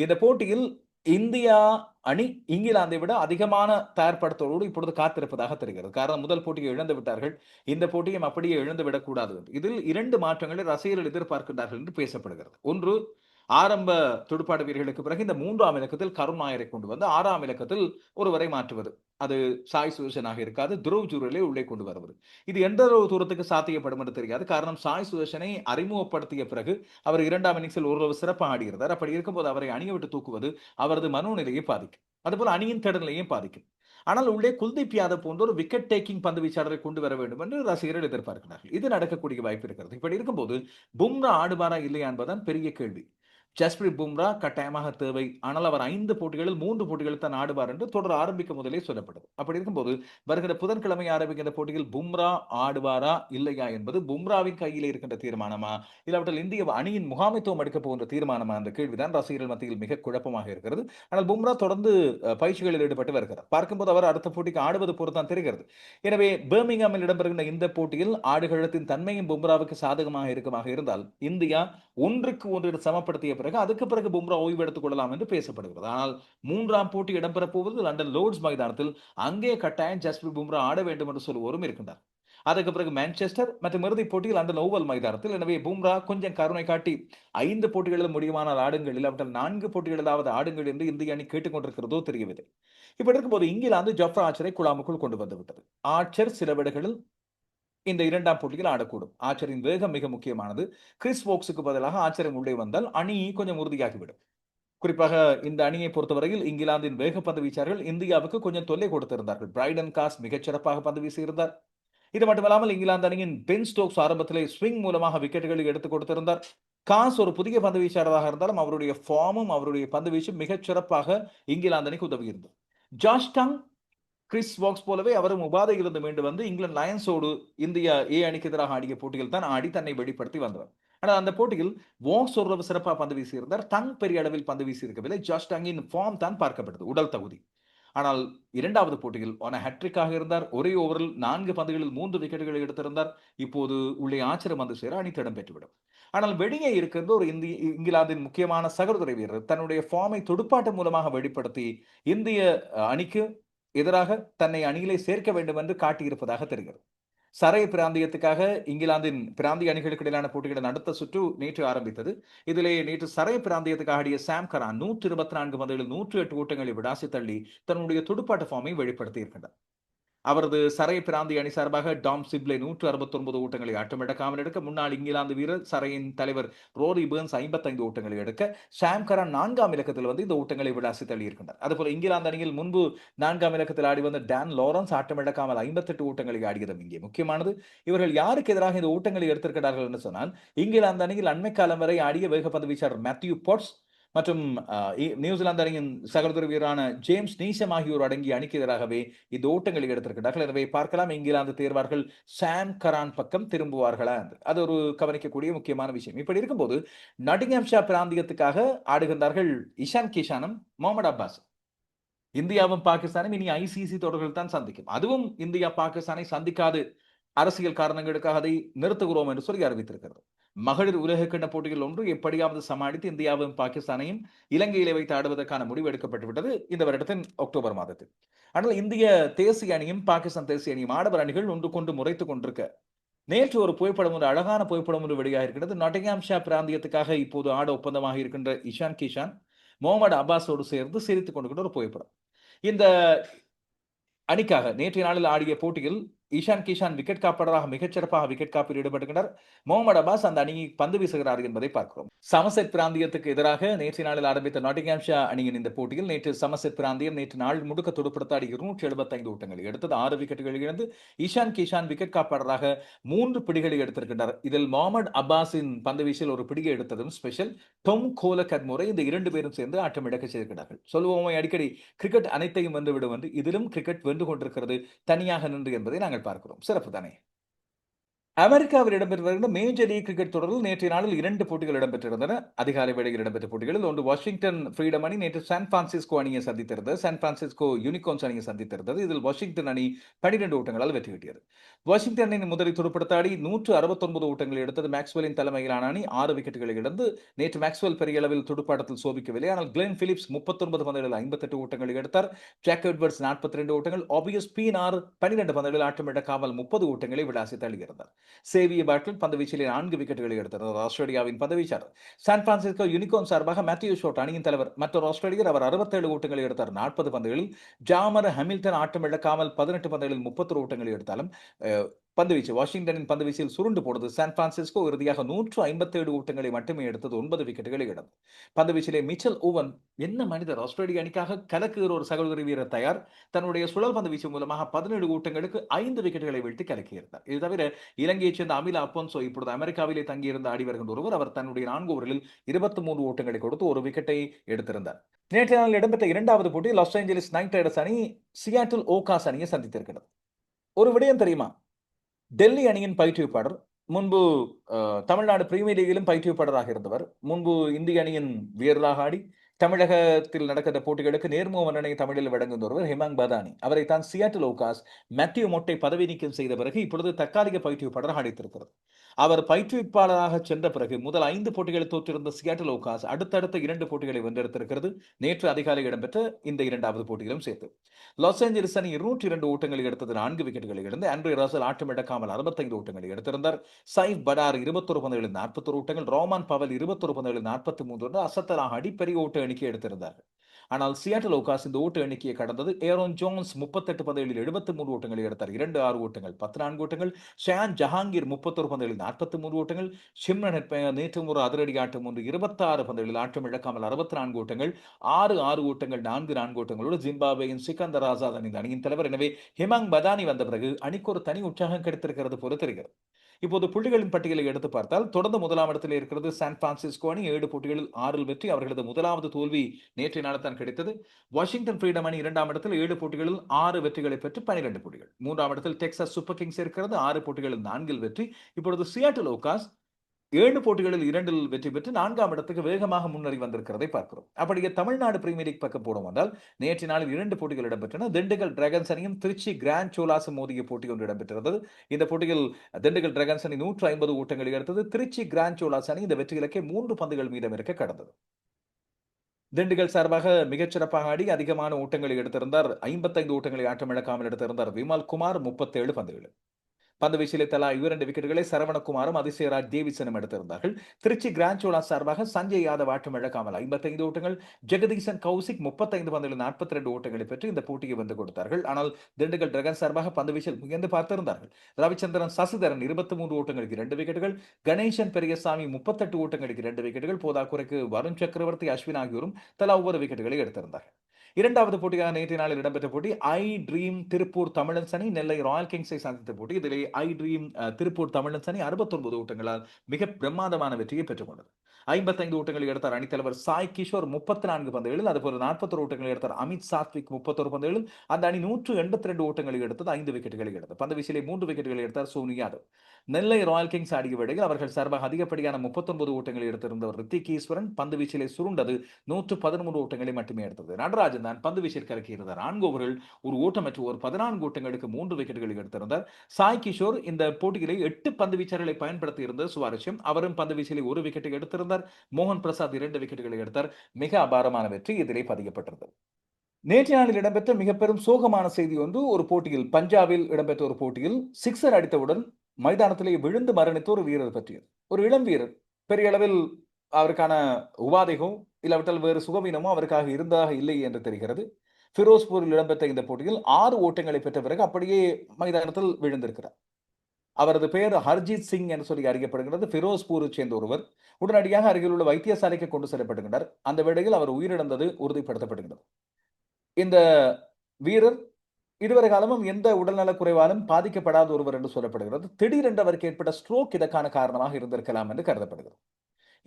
இந்த போட்டியில் இந்தியா அணி இங்கிலாந்தை விட அதிகமான தயார்படுத்தலோடு இப்பொழுது காத்திருப்பதாக தெரிகிறது. காரணம் முதல் போட்டியை இழந்து விட்டார்கள். இந்த போட்டியும் அப்படியே இழந்து விடக்கூடாது. இதில் இரண்டு மாற்றங்களை ரசிகர்கள் எதிர்பார்க்கின்றார்கள் என்று பேசப்படுகிறது. ஒன்று ஆரம்ப துடுப்பாட்ட வீரர்களுக்கு பிறகு இந்த மூன்றாம் இலக்கத்தில் கருண் நாயரை கொண்டு வந்து ஆறாம் இலக்கத்தில் ஒருவரை மாற்றுவது. அது சாய் சுதர்ஷனாக இருக்காது துருவ் ஜூரலை உள்ளே கொண்டு வருவது. இது எந்த ஒரு தூரத்துக்கு சாத்தியப்படும் என்று தெரியாது. காரணம் சாய் சுதர்ஷனை அறிமுகப்படுத்திய பிறகு அவர் இரண்டாம் இன்னிங்ஸில் ஓரளவு சிறப்பாக ஆடுகிறார் அப்படி இருக்கும்போது அவரை அணியை விட்டு தூக்குவது அவரது மனோநிலையை பாதிக்கும். அதுபோல் அணியின் திடநிலையும் பாதிக்கும். ஆனால் உள்ளே குல்தீப் யாதவ் போன்ற ஒரு விக்கெட் டேக்கிங் பந்து வீச்சாளரை கொண்டு வர வேண்டும் என்று ரசிகர்கள் எதிர்பார்க்கிறார்கள். இது நடக்கக்கூடிய வாய்ப்பு இருக்கிறது. இப்படி இருக்கும்போது பும்ரா ஆடுவாரா இல்லையா என்பதுதான் பெரிய கேள்வி. ஜஸ்பிரித் பும்ரா கட்டாயமாக தேவை. ஆனால் அவர் ஐந்து போட்டிகளில் மூன்று போட்டிகளில் தான் ஆடுவார் என்று தொடர் ஆரம்பிக்க முதலே சொல்லப்பட்டது. அப்படி இருக்கும்போது வருகிற புதன்கிழமை ஆரம்பிக்கின்ற போட்டியில் பும்ரா ஆடுவாரா இல்லையா என்பது பும்ராவின் கையில் இருக்கின்ற தீர்மானமா? இல்லாவற்றில் இந்திய அணியின் முகாமைத்துவம் எடுக்கப் போகின்ற தீர்மானமா என்ற கேள்விதான் ரசிகர்கள் மத்தியில் மிக குழப்பமாக இருக்கிறது. ஆனால் பும்ரா தொடர்ந்து பயிற்சிகளில் ஈடுபட்டு வருகிறார். பார்க்கும்போது அவர் அடுத்த போட்டிக்கு ஆடுவது பொறுத்தான் தெரிகிறது. எனவே பேர்மிங்ஹாமில் இடம்பெறுகின்ற இந்த போட்டியில் ஆடுகளத்தின் தன்மையும் பும்ராவுக்கு சாதகமாக இருக்குமாக இருந்தால் இந்தியா ஒன்றுக்கு ஒன்று சமப்படுத்திய பிறகு பிறகு அதுக்கு பிறகு பும்ரா ஓய்வு எடுத்துக் கொள்ளலாம் என்று பேசப்படுகிறது. ஆனால் மூன்றாம் போட்டி இடம்பெறப் போவது லண்டன் லோர்ட்ஸ் மைதானத்தில் அங்கே கட்டாயம் ஜஸ்பிரித் பும்ரா ஆட வேண்டும் என்று சொல்வோரும் இருக்கின்றார். அதுக்கு பிறகு மான்செஸ்டர் மற்றும் இறுதிப் போட்டியில் அந்த ஓவல் மைதானத்தில். எனவே பும்ரா கொஞ்சம் கருணை காட்டி ஐந்து போட்டிகளில் முடியுமானால் ஆடுங்கள் இல்லாவிட்டால் நான்கு போட்டிகளிலாவது ஆடுங்கள் என்று இந்திய அணி கேட்டுக்கொண்டிருக்கிறதோ தெரியவில்லை. இப்படி இருக்கும்போது இங்கிலாந்து ஜப்ரா ஆச்சரை குழாமுக்குள் கொண்டு வந்துவிட்டது ஆச்சர் சில விடைகளில் இந்த இரண்டாம் போட்டியில் ஆடக்கூடும். ஆச்சரின் வேகம் மிக முக்கியமானது. கிறிஸ் போக்ஸுக்கு பதிலாக ஆச்சரியம் உள்ளே வந்தால் அணி கொஞ்சம் உறுதியாகிவிடும். குறிப்பாக இந்த அணியை பொறுத்தவரையில் இங்கிலாந்தின் வேகப்பந்து வீச்சார்கள் இந்தியாவுக்கு கொஞ்சம் தொல்லை கொடுத்திருந்தார்கள். பிரைடன் காஸ் மிகச்சிறப்பாக பந்து வீசியிருந்தார். இது மட்டுமல்லாமல் இங்கிலாந்து அணியின் பென் ஸ்டோக்ஸ் ஆரம்பத்திலே ஸ்விங் மூலமாக விக்கெட்டுகளை எடுத்துக் கொடுத்திருந்தார். காஸ் ஒரு புதிய பந்து வீச்சாளராக இருந்தாலும் அவருடைய ஃபார்மும் அவருடைய பந்து வீச்சும் மிகச் சிறப்பாக இங்கிலாந்து அணிக்கு உதவியிருந்தது. ஜாஷ் டங் கிறிஸ் வாக்ஸ் போலவே அவரும் உபாதையிலிருந்து மீண்டு வந்து இங்கிலாந்து லயன்ஸோடு இந்தியா ஏ அணிக்கு எதிராக ஆடிய போட்டியில் தான் ஆடி தன்னை வெளிப்படுத்தி வந்தவர். ஆனால் அந்த போட்டியில் வாக்ஸ் ஓரளவு சிறப்பாக பந்து வீசியிருந்தார். டங் பெரிய அளவில் பந்து வீசியிருக்கவில்லை. ஜஸ்ட் ஜாஷ் டங்கின் ஃபார்ம் தான் பார்க்கப்பட்டது உடல் தகுதி. ஆனால் இரண்டாவது போட்டியில் ஆன ஹட்ரிக்காக இருந்தார். ஒரே ஓவரில் நான்கு பந்துகளில் மூன்று விக்கெட்டுகளை எடுத்திருந்தார். இப்போது உள்ளே ஆச்சரியம் வந்து சேர அணி திடம் பெற்றுவிடும். ஆனால் வெளியே இருக்கின்ற ஒரு இந்திய இங்கிலாந்தின் முக்கியமான சகோதர வீரர் தன்னுடைய ஃபார்மை துடுப்பாட்டம் மூலமாக வெளிப்படுத்தி இந்திய அணிக்கு எதிராக தன்னை அணியிலே சேர்க்க வேண்டும் என்று காட்டியிருப்பதாக தெரிகிறது. சரை பிராந்தியத்துக்காக இங்கிலாந்தின் பிராந்திய அணிகளுக்கு இடையிலான போட்டிகளின் அடுத்த சுற்று நேற்று ஆரம்பித்தது. இதிலே நேற்று சரை பிராந்தியத்துக்காக ஆடிய சாம் கரான் நூற்றி இருபத்தி நான்கு பந்துகளில் நூற்று எட்டு ஓட்டங்களை விடாசி தள்ளி தன்னுடைய துடுப்பாட்ட ஃபார்மை வெளிப்படுத்தியிருக்கின்றார். அவரது சரை பிராந்திய அணி சார்பாக டாம் சிப்ளே நூற்று அறுபத்தி ஒன்பது ஓட்டங்களை ஆட்டமிழக்காமல் எடுக்க. முன்னாள் இங்கிலாந்து வீரர் சரையின் தலைவர் ரோரி பேர்ன்ஸ் ஐம்பத்தைந்து ஓட்டங்களை எடுக்க. ஷாம் கரான் நான்காம் இலக்கத்தில் வந்து இந்த ஓட்டங்களை விளாசி தள்ளியிருக்கின்றார். அதுபோல இங்கிலாந்து அணியில் முன்பு நான்காம் இலக்கத்தில் ஆடி வந்த டான் லாரன்ஸ் ஆட்டமிழக்காமல் ஐம்பத்தெட்டு ஓட்டங்களை ஆடியதும் இங்கே முக்கியமானது. இவர்கள் யாருக்கு எதிராக இந்த ஓட்டங்களை எடுத்திருக்கிறார்கள் என்று சொன்னால் இங்கிலாந்து அணியில் அண்மை காலம் வரை ஆடிய வேகப்பந்து வீச்சாளர் மேத்யூ பாட்ஸ் மற்றும் நியூசிலாந்து அணியின் சகோதர வீரரான ஜேம்ஸ் நீசம் ஆகியோர் அடங்கிய அணிக்கு எதிராகவே இந்த ஓட்டங்களை எடுத்திருக்கிறார்கள் எனவே பார்க்கலாம். இங்கிலாந்து தேர்வார்கள் சாம் கரான் பக்கம் திரும்புவார்களா அது ஒரு கவனிக்கக்கூடிய முக்கியமான விஷயம். இப்படி இருக்கும்போது நடிகம்ஷா பிராந்தியத்துக்காக ஆடுகின்றார்கள் இஷான் கிஷானும் முகமது அப்பாஸ். இந்தியாவும் பாகிஸ்தானும் இனி ஐசிசி தொடர்கள் தான் சந்திக்கும். அதுவும் இந்தியா பாகிஸ்தானை சந்திக்காது. அரசியல் காரணங்களுக்காக அதை நிறுத்துகிறோம் என்று சொல்லி அறிவித்திருக்கிறது. மகளிர் உலகக்கிண்ண போட்டிகள் ஒன்று எப்படியாவது சமாளித்து இந்தியாவும் பாகிஸ்தானையும் இலங்கையிலே வைத்து ஆடுவதற்கான முடிவு எடுக்கப்பட்டுவிட்டது இந்த வருடத்தின் அக்டோபர் மாதத்தில். ஆனால் இந்திய தேசிய அணியும் பாகிஸ்தான் தேசிய அணியும் ஆடவர் அணிகள் ஒன்று கொண்டு முறைத்துக் கொண்டிருக்க நேற்று ஒரு புகைப்படம் ஒரு அழகான புகைப்படம் ஒன்று வெளியாக இருக்கிறது நொட்டிங்ஹாம்ஷா பிராந்தியத்துக்காக இப்போது ஆட ஒப்பந்தமாக இருக்கின்ற இஷான் கிஷான் முகமது அப்பாஸோடு சேர்ந்து சிரித்துக் கொண்டிருக்கின்ற ஒரு புகைப்படம். இந்த அணிக்காக நேற்றைய நாளில் ஆடிய போட்டியில் ஈஷான் கிஷான் விக்கெட் காப்பாளராக மிகச்சிறப்பாக விக்கெட் காப்பில் ஈடுபட்டுகின்றனர். முகமது அபாஸ் அந்த அணியை பந்து வீசுகிறார் என்பதை பார்க்கிறோம். சமசெட் பிராந்தியத்துக்கு எதிராக நேற்று நாளில் ஆரம்பித்த நாட்டிகாம்ஷா அணியின் இந்த போட்டியில் நேற்று சமசெட் பிராந்தியம் நேற்று நாள் முழுக்க துடுப்படுத்தாடி இருநூற்றி எழுபத்தைந்து ஓட்டங்கள் எடுத்தது. ஆறு விக்கெட்டுகள் இழந்து ஈஷான் கிஷான் விக்கெட் காப்பாளராக மூன்று பிடிகளை எடுத்திருக்கின்றனர் இதில் முகமது அப்பாஸின் பந்து வீச்சில் ஒரு பிடியை எடுத்ததும் ஸ்பெஷல் டொம் கோலகர் முறை இந்த இரண்டு பேரும் சேர்ந்து ஆட்டம் இழக்க செய்திருக்கிறார்கள். சொல்லுவோமே அடிக்கடி கிரிக்கெட் அனைத்தையும் வென்றுவிடும் என்று இதிலும் கிரிக்கெட் வென்று கொண்டிருக்கிறது தனியாக நின்று என்பதை நாங்கள் பார்க்கிறோம். சிறப்பு தானே? அமெரிக்காவில் இடம்பெற்று வருகின்ற மேஜர் லீக் கிரிக்கெட் தொடரில் நேற்றைய நாளில் இரண்டு போட்டிகள் இடம்பெற்றிருந்தன. அதிகாலை வேளையில் இடம்பெற்ற போட்டிகளில் ஒன்று வாஷிங்டன் ஃப்ரீடம் அணி நேற்று சான் பிரான்சிஸ்கோ அணியை சந்தித்திருந்தது. சான் பிரான்சிஸ்கோ யூனிகான்ஸ் அணியை சந்தித்திருந்தது. இதில் வாஷிங்டன் அணி பனிரெண்டு ஓட்டங்களால் வெற்றி கிட்டியது வாஷிங்டன் அணி முதலில் துடுப்படுத்தாடி நூற்று அறுபத்தொன்பது ஓட்டங்களை எடுத்தது மேக்ஸ்வெலின் தலைமையிலான அணி. ஆறு விக்கெட்டுகளை இழந்து நேற்று மேக்ஸ்வெல் பெரிய அளவில் துடுப்பாட்டத்தில் சோபிக்கவில்லை. ஆனால் கிளென் பிலிப்ஸ் முப்பத்தொன்பது பந்துகளில் ஐம்பத்தெட்டு ஓட்டங்களை எடுத்தார். ஜாக் எட்வர்ட்ஸ் நாற்பத்தி ரெண்டு ஓட்டங்கள். ஆபியஸ் பீனார் பனிரெண்டு பந்துகளில் ஆட்டமிட்ட காவல் முப்பது ஓட்டங்களை விளாசி தள்ளியிருந்தார். சேவிய பேட்டில் பந்துவீச்சிலே நான்கு விக்கெட்டுகளை எடுத்திருந்தார் ஆஸ்திரேலியாவின் பந்துவீச்சாளர் சான் பிரான்சிஸ்கோ யூனிகார்ன் சார்பாக மேத்யூ ஷோட் அணியின் தலைவர் மற்றொரு ஆஸ்திரேலியர். அவர் அறுபத்தேழு ஓட்டங்களை எடுத்தார். நாற்பது பந்துகளில் ஜாமர் ஹமில்டன் ஆட்டம் இழக்காமல் பதினெட்டு பந்துகளில் முப்பத்தொரு ஓட்டங்களை எடுத்தாலும் பந்துவீச்சு. வாஷிங்டனின் பந்துவீச்சில் சுருண்டு போனது சான் பிரான்சிஸ்கோ இறுதியாக நூற்று ஐம்பத்தேழு ஓட்டங்களை மட்டுமே எடுத்தது. ஒன்பது விக்கெட்டுகளை இழந்தது. பந்துவீச்சிலே மிச்சல் ஓவன் என்ன மனிதர்? ஆஸ்திரேலிய அணிக்காக கலக்குகிற ஒரு சகோதரி வீரர் தயார். தன்னுடைய சுழல் பந்துவீச்சு மூலமாக பதினேழு ஓட்டங்களுக்கு ஐந்து விக்கெட்டுகளை வீழ்த்தி கலக்கியிருந்தார் இது தவிர இலங்கையைச் சேர்ந்த அமிலா அப்போன்சோ இப்பொழுது அமெரிக்காவிலே தங்கியிருந்த ஆடி வருகின்ற ஒருவர். அவர் தன்னுடைய நான்கு ஓவரில் இருபத்தி மூன்று ஓட்டங்களை கொடுத்து ஒரு விக்கெட்டை எடுத்திருந்தார். நேற்று நாளில் இடம்பெற்ற இரண்டாவது போட்டி லாஸ் ஏஞ்சலிஸ் நைட் ரைடர்ஸ் அணி சியாட்டில் ஓகாஸ் அணியை சந்தித்திருக்கிறது. ஒரு விடயம் தெரியுமா? டெல்லி அணியின் பயிற்றுவிப்பாளர் முன்பு தமிழ்நாடு பிரீமியர் லீகிலும் பயிற்றுவிப்பாளராக இருந்தவர் முன்பு இந்திய அணியின் வீரராக ஆடி தமிழகத்தில் நடக்கிற போட்டிகளுக்கு நேர்முக வர்ணனை தமிழில் வழங்கும் ஒருவர் ஹிமாங் பதானி. அவரை தான் சியாட்டில் ஓகாஸ் மேத்யூ மொட்டை பதவி நீக்கம் செய்த பிறகு இப்பொழுது தற்காலிக பயிற்றுவிப்பாளராக அடைத்திருக்கிறது அவர் பயிற்றுவிப்பாளராக சென்ற பிறகு முதல் ஐந்து போட்டிகளை தோற்றிருந்த சியாட்டில் ஓகாஸ் அடுத்தடுத்த இரண்டு போட்டிகளை வென்றெடுத்திருக்கிறது. நேற்று அதிகாலை இடம்பெற்ற இந்த இரண்டாவது போட்டியிலும் சேர்த்து. லாஸ் ஏஞ்சலிஸ் அணி இருநூற்றி இரண்டு ஓட்டங்களை எடுத்தது நான்கு விக்கெட்டுகளை இழந்து ஆண்ட்ரி ராசல் ஆட்டமிழக்காமல் அறுபத்தைந்து ஓட்டங்களை எடுத்திருந்தார். சைஃப் படார் இருபத்தொரு பந்துகளில் நாற்பத்தொரு ஓட்டங்கள் ரோமான் பவல் இருபத்தொரு பந்துகளில் நாற்பத்தி மூன்று அசத்தலாக அடிப்பெரிய ஓட்ட எண்ணிக்கை எடுத்திருந்தார் ஆனால் சியாட்டல் ஓகாஸ் இந்த ஓட்டு எண்ணிக்கையை கடந்தது. ஏரோன் ஜோன்ஸ் முப்பத்தெட்டு பந்தயங்களில் எழுபத்தி மூன்று ஓட்டங்களை எடுத்தார். இரண்டு ஆறு ஓட்டங்கள் பத்து நான்கு ஓட்டங்கள். ஷான் ஜஹாங்கீர் முப்பத்தொரு பந்தயங்களில் நாற்பத்தி மூன்று ஓட்டங்கள். ஷிம்ரன் நேற்று ஒரு அதிரடி ஆட்டம் ஒன்று இருபத்தாறு பந்தயங்களில் ஆட்டம் இழக்காமல் அறுபத்தி நான்கு ஓட்டங்கள். ஆறு ஆறு ஓட்டங்கள் நான்கு நான்கு ஓட்டங்களோடு ஜிம்பாபேயின் சிக்கந்தர் ஆசாத் அணிந்த அணியின் தலைவர். எனவே ஹிமாங் பதானி வந்த பிறகு அணிக்கு ஒரு தனி உற்சாகம் கிடைத்திருக்கிறது போல தெரிகிறது. இப்போது புள்ளிகளின் பட்டியலை எடுத்து பார்த்தால் தொடர்ந்து முதலாம் இடத்தில் இருக்கிறது சான் பிரான்சிஸ்கோ அணி. ஏழு போட்டிகளில் ஆறில் வெற்றி அவர்களது முதலாவது தோல்வி நேற்றைய நாள்தான் கிடைத்தது. வாஷிங்டன் ஃப்ரீடம் அணி இரண்டாம் இடத்தில் ஏழு போட்டிகளில் ஆறு வெற்றிகளை பெற்று பனிரெண்டு போட்டிகள். மூன்றாம் இடத்தில் டெக்சாஸ் சூப்பர் கிங்ஸ் இருக்கிறது ஆறு போட்டிகளில் நான்கில் வெற்றி. இப்பொழுது சியாட்டில் ஓகாஸ் ஏழு போட்டிகளில் இரண்டில் வெற்றி பெற்று நான்காம் இடத்துக்கு வேகமாக முன்னேறி வந்திருக்கிறதை பார்க்கிறோம். அப்படியே தமிழ்நாடு பிரீமியர் லீக் பக்கம் போடும் வந்தால் நேற்று நாளில் இரண்டு போட்டிகள் இடம்பெற்றன. திண்டுக்கல் டிராகன்ஸ் அணியும் திருச்சி கிராண்ட் சோலாசம் மோதிய போட்டி ஒன்று இடம்பெற்றிருந்தது. இந்த போட்டியில் திண்டுக்கல் டிராகன்ஸ் அணி நூற்று ஐம்பது ஓட்டங்களை எடுத்தது. திருச்சி கிராண்ட் சோலாஸ் அணி இந்த வெற்றி இலக்கை மூன்று பந்துகள் மீதம் இருக்க கடந்தது. திண்டுக்கல் சார்பாக மிகச்சிறப்பாக ஆடி அதிகமான ஓட்டங்களை எடுத்திருந்தார். ஐம்பத்தைந்து ஓட்டங்களை ஆட்டமிழக்காமல் எடுத்திருந்தார். விமல் குமார் முப்பத்தேழு பந்துகள். பந்து வீச்சிலே தலா இரண்டு விக்கெட்டுகளை சரவணகுமாரும் அதிசயராஜ் தேவிசனும் எடுத்திருந்தார்கள். திருச்சி கிராண்ட்சோலா சார்பாக சஞ்சய் யாதவ் ஆட்டம் இழக்காமல் ஐம்பத்தைந்து ஓட்டங்கள் ஜெகதீசன் கௌசிக் முப்பத்தைந்து பந்துகளில் நாற்பத்தி ரெண்டு ஓட்டங்களை பெற்று இந்த போட்டியை வந்து கொடுத்தார்கள். ஆனால் திண்டுக்கல் டிரகன் சார்பாக பந்து வீச்சில் முயன்று பார்த்திருந்தார்கள். ரவிச்சந்திரன் சசிதரன் இருபத்தி மூன்று ஓட்டங்களுக்கு இரண்டு விக்கெட்டுகள் கணேசன் பெரியசாமி முப்பத்தெட்டு ஓட்டங்களுக்கு இரண்டு விக்கெட்டுகள் போதாக்குறைக்கு வருண் சக்கரவர்த்தி அஸ்வின் ஆகியோரும் தலா ஒவ்வொரு விக்கெட்டுகளை எடுத்திருந்தார்கள். இரண்டாவது போட்டியாக நேற்றைய நாளில் இடம்பெற்ற போட்டி ஐ ட்ரீம் திருப்பூர் தமிழன் சனி நெல்லை ராயல் கிங்ஸை சந்தித்த போட்டி. இதிலே ஐ ட்ரீம் திருப்பூர் தமிழன் சனி அறுபத்தொன்பது ஓட்டங்களால் மிக பிரமாதமான வெற்றியை பெற்றுக்கொண்டது. ஐம்பத்தைந்து ஓட்டங்களை எடுத்தார் அணித்தலைவர் சாய் கிஷோர் முப்பத்தி நான்கு பந்துகளில் அதுபோல நாற்பத்தொரு ஓட்டங்களை எடுத்தார் அமித் சாத்விக் முப்பத்தொரு பந்துகளில் அந்த அணி நூற்று எண்பத்தி ரெண்டு ஓட்டங்களை எடுத்தது ஐந்து விக்கெட்டுகளை எடுத்தது. பந்து வீச்சிலே மூன்று விக்கெட்டுகளை எடுத்தார் Sony Yadav. Nellai royal kings ஆடிய வேளையில் அவர்கள் சார்பாக அதிகப்படியான முப்பத்தொன்பது ஓட்டங்களை எடுத்திருந்தவர் ரித்திக் ஈஸ்வரன் பந்து வீச்சிலே சுருண்டது நூற்று பதிமூன்று ஓட்டங்களை மட்டுமே எடுத்தது. நடராஜன் தான் பந்து வீச்சில் இறக்கியிருந்தார் நான்கு ஓவர்கள் ஒரு ஓட்டமற்ற ஒரு பதினான்கு ஓட்டங்களுக்கு மூன்று விக்கெட்டுகளை எடுத்திருந்தார். சாய் கிஷோர் இந்த போட்டியிலே எட்டு பந்து வீச்சர்களை பயன்படுத்தி இருந்தது சுவாரஸ்யம். அவரும் பந்து வீச்சிலே ஒரு விக்கெட்டை எடுத்திருந்தார். மோகன் பிரசாத் இரண்டு விக்கெட்டுகளை எடுத்தார். மிக அபாரமான வெற்றி இதிலே பதிக்கப்பட்டிருந்தது நேற்று நாளில் இடம்பெற்ற மிக பெரும் சோகமான செய்தி ஒன்று ஒரு போட்டியில் பஞ்சாபில் இடம்பெற்ற ஒரு போட்டியில் சிக்ஸர் அடித்தவுடன் மைதானத்திலே விழுந்து மரணித்த ஒரு வீரர் பற்றியது. ஒரு இளம் வீரர் பெரிய அளவில் அவருக்கான உபாதைகோ இல்லாவிட்டால் வேறு சுகவீனமோ அவருக்காக இருந்ததாக இல்லை என்று தெரிகிறது. ஃபிரோஸ்பூரில் இடம்பெற்ற இந்த போட்டியில் ஆறு ஓட்டங்களை பெற்ற பிறகு அப்படியே மைதானத்தில் விழுந்திருக்கிறார். அவரது பெயர் ஹர்ஜித் சிங் என்று சொல்லி அறியப்படுகிறது ஃபிரோஸ்பூரை சேர்ந்த ஒருவர் உடனடியாக அருகில் உள்ள வைத்தியசாலைக்கு கொண்டு செல்லப்படுகின்றார். அந்த வேளையில் அவர் உயிரிழந்தது உறுதிப்படுத்தப்படுகிறது இந்த வீரர் இதுவரை காலமும் எந்த உடல்நலக் குறைவாலும் பாதிக்கப்படாத ஒருவர் என்று சொல்லப்படுகிறது. திடீரென்று அவருக்கு ஏற்பட்ட ஸ்ட்ரோக் இதற்கான காரணமாக இருந்திருக்கலாம் என்று கருதப்படுகிறது.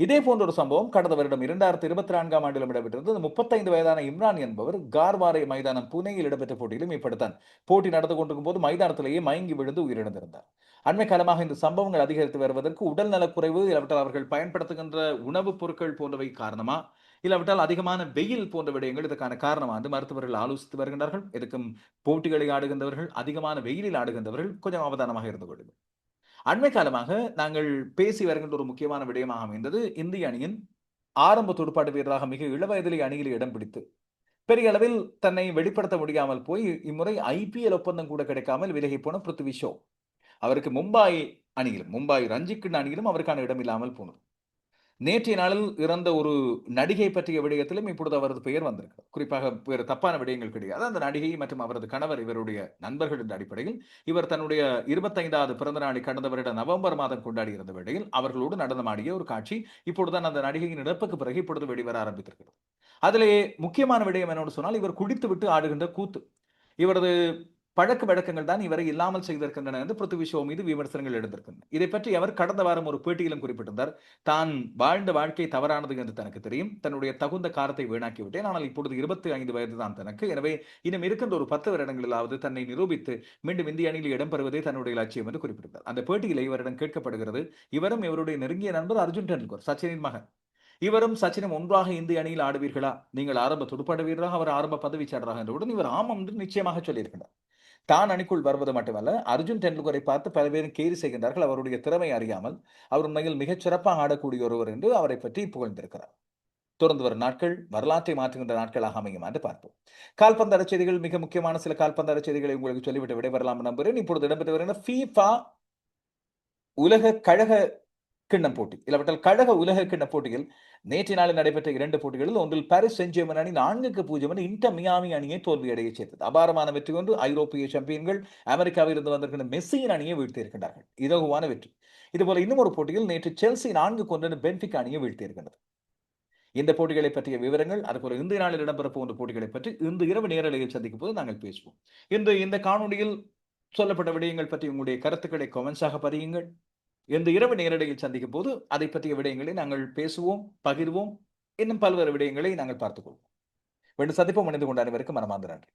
இதே போன்ற ஒரு சம்பவம் கடந்த வருடம் இரண்டாயிரத்தி இருபத்தி நான்காம் ஆண்டிலும் இடம்பெற்றிருந்தது. முப்பத்தைந்து வயதான இம்ரான் என்பவர் கார்வாரை மைதானம் புனேயில் இடம்பெற்ற போட்டியிலும் இப்படித்தான் போட்டி நடந்து கொண்டிருக்கும் போது மைதானத்திலேயே மயங்கி விழுந்து உயிரிழந்திருந்தார். அண்மை காலமாக இந்த சம்பவங்கள் அதிகரித்து வருவதற்கு உடல் நலக்குறைவு இல்லாவிட்டால் அவர்கள் பயன்படுத்துகின்ற உணவுப் பொருட்கள் போன்றவை காரணமா? இல்லாவிட்டால் அதிகமான வெயில் போன்ற விடயங்கள் இதற்கான காரணமா வந்து மருத்துவர்கள் ஆலோசித்து வருகின்றார்கள். இதுக்கும் போட்டிகளை ஆடுகின்றவர்கள் அதிகமான வெயிலில் ஆடுகின்றவர்கள் கொஞ்சம் அவதானமாக இருந்து கொள்ளுங்கள். அண்மை காலமாக நாங்கள் பேசி வருகின்ற ஒரு முக்கியமான விடயமாக அமைந்தது இந்திய அணியின் ஆரம்ப துடுப்பாட்டு வீரராக மிக இளவயதிலே அணியில் இடம் பிடித்து பெரிய அளவில் தன்னை வெளிப்படுத்த முடியாமல் போய் இம்முறை ஐபிஎல் ஒப்பந்தம் கூட கிடைக்காமல் விலகி போன பிருத்வி ஷோ. அவருக்கு மும்பாய் அணியிலும் மும்பாய் ரஞ்சிக்கின் அணியிலும் அவருக்கான இடம் இல்லாமல் போனது. நேற்றைய நாளில் இறந்த ஒரு நடிகை பற்றிய விடயத்திலும் இப்பொழுது அவரது பெயர் வந்திருக்கு குறிப்பாக வேறு தப்பான விடயங்கள் கிடையாது. அந்த நடிகை மற்றும் அவரது கணவர் இவருடைய நண்பர்கள் என்ற அடிப்படையில் இவர் தன்னுடைய இருபத்தைந்தாவது பிறந்த நாளை கடந்த வருட நவம்பர் மாதம் கொண்டாடி இருந்த வேளையில் அவர்களோடு நடனமாடிய ஒரு காட்சி இப்பொழுதுதான் அந்த நடிகையின் இழப்புக்கு பிறகு இப்பொழுது வெளிவர ஆரம்பித்திருக்கிறது. அதிலே முக்கியமான விடயம் என்னோடு சொன்னால் இவர் குடித்து விட்டு ஆடுகின்ற கூத்து. இவரது பழக்க வழக்கங்கள் தான் இவரை இல்லாமல் செய்திருக்கின்றன என்று பிருத்திவி ஷோ மீது விமர்சனங்கள் எழுந்திருக்கின்றன. இதை பற்றி அவர் கடந்த வாரம் ஒரு பேட்டியிலும் குறிப்பிட்டிருந்தார். தான் வாழ்ந்த வாழ்க்கை தவறானது என்று தனக்கு தெரியும். தன்னுடைய தகுந்த காரத்தை வீணாக்கிவிட்டேன். ஆனால் இப்பொழுது இருபத்தி ஐந்து வயது தான் தனக்கு. எனவே இன்னும் இருக்கின்ற ஒரு பத்து வருடங்களிலாவது தன்னை நிரூபித்து மீண்டும் இந்திய அணியில் இடம்பெறுவதே தன்னுடைய லட்சியம் என்று குறிப்பிட்டார் அந்த பேட்டியில் இவரிடம் கேட்கப்படுகிறது இவரும் இவருடைய நெருங்கிய நண்பர் அர்ஜுன் டெண்டுல்கர் சச்சினின் மகன். இவரும் சச்சினும் ஒன்றாக இந்திய அணியில் ஆடுவீர்களா? நீங்கள் ஆரம்ப துடுப்பாட்ட வீரராக அவர் ஆரம்ப பதவிச்சாளராக என்றவுடன் இவர் ஆமாம் என்று நிச்சயமாக சொல்லியிருக்கிறார். தான் அணிக்குள் வருவது மட்டுமல்ல அர்ஜுன் டெண்டுல்கரை பார்த்து பல பேரும் கேலி செய்கின்றார்கள். அவருடைய திறமை அறியாமல் அவர் உண்மையில் மிகச் சிறப்பாக ஆடக்கூடிய ஒருவர் என்று அவரை பற்றி புகழ்ந்திருக்கிறார். தொடர்ந்து வரும் நாட்கள் வரலாற்றை மாற்றுகின்ற நாட்களாக அமையும் என்று பார்ப்போம். கால்பந்தாட செய்திகள் மிக முக்கியமான சில கால்பந்தாட செய்திகளை உங்களுக்கு சொல்லிவிட்டு விடைபெறலாம் நம்புகிறேன். இப்பொழுது இடம்பெற்று வருகிற ஃபீஃபா உலக கழக கிண்ணம் போட்டி. இல்லாவிட்டால் கழக உலக கிண்ண போட்டியில் நேற்று நாளில் நடைபெற்ற இரண்டு போட்டிகளில் ஒன்றில் பாரிஸ் செஞ்சேமன் அணி நான்குக்கு பூஜ்ஜியம் என இன்டர் மியாமி அணியை தோல்வியடைய சேர்த்தது. அபாரமான வெற்றி கொண்டு ஐரோப்பிய சாம்பியன்கள் அமெரிக்காவில் இருந்து வந்திருக்கிற மெஸ்ஸியின் அணியை வீழ்த்தியிருக்கிறார்கள் இலகுவான வெற்றி. இதுபோல இன்னும் ஒரு போட்டியில் நேற்று செல்சி நான்கு கொண்டு பென்பிக் அணியை வீழ்த்தியிருக்கிறது இந்த போட்டிகளை பற்றிய விவரங்கள் அதுபோல இந்திய நாளில் இடம்பெற போன்ற போட்டிகளை பற்றி இன்று இரவு நேரலையில் சந்திக்கும் போது நாங்கள் பேசுவோம். இன்று இந்த காணொலியில் சொல்லப்பட்ட விடயங்கள் பற்றி உங்களுடைய கருத்துக்களை கொமெண்ட்ஸாக பதியுங்கள். இந்த இரவு நேரடியில் சந்திக்கும் போது அதை பற்றிய விடயங்களை நாங்கள் பேசுவோம் பகிர்வோம். இன்னும் பல்வேறு விடயங்களை நாங்கள் பார்த்துக்கொள்வோம் வேண்டும் சந்திப்போம். அணிந்து கொண்ட அனைவருக்கும் மனமார்ந்த நன்றி.